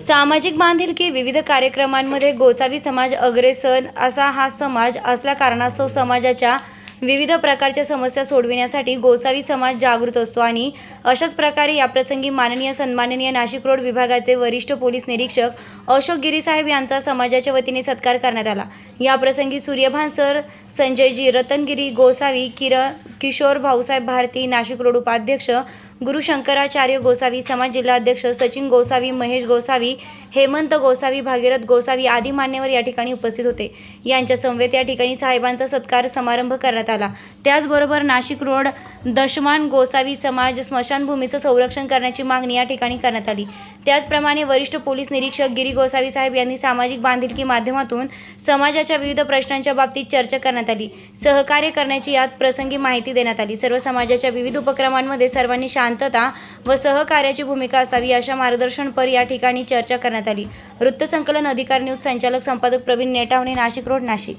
सामाजिक बांधिलकी विविध कार्यक्रमांमध्ये गोसावी समाज अग्रेसर असा हा समाज असल्या कारणास्तव समाजाच्या विविध प्रकारच्या समस्या सोडविण्यासाठी गोसावी समाज जागृत असतो आणि अशाच प्रकारे याप्रसंगी माननीय सन्माननीय नाशिक रोड विभागाचे वरिष्ठ पोलीस निरीक्षक अशोक गिरीसाहेब यांचा समाजाच्या वतीने सत्कार करण्यात आला. याप्रसंगी सूर्यभान सर संजयजी रतनगिरी गोसावी किरण किशोर भाऊसाहेब भारती नाशिक रोड उपाध्यक्ष गुरु शंकराचार्य गोसावी समाज जिल्हाध्यक्ष सचिन गोसावी महेश गोसावी हेमंत गोसावी भागीरथ गोसावी आदी मान्यवर या ठिकाणी उपस्थित होते. यांच्या समवेत या ठिकाणी साहेबांचा सत्कार समारंभ करण्यात आला. त्याचबरोबर नाशिक रोड दशमान गोसावी समाज स्मशानभूमीचं संरक्षण करण्याची मागणी या ठिकाणी करण्यात आली. त्याचप्रमाणे वरिष्ठ पोलीस निरीक्षक गिरी गोसावी साहेब यांनी सामाजिक बांधिलकी माध्यमातून समाजाच्या विविध प्रश्नांच्या बाबतीत चर्चा करण्यात आली. सहकार्य करण्याची यात प्रसंगी माहिती माहिती देण्यात आली. सर्व समाजाच्या विविध उपक्रमांमध्ये सर्वांनी शांतता व सहकार्याची भूमिका असावी अशा मार्गदर्शनपर या ठिकाणी चर्चा करण्यात आली. वृत्तसंकलन अधिकार न्यूज संचालक संपादक प्रवीण नेटावणे नाशिक रोड नाशिक.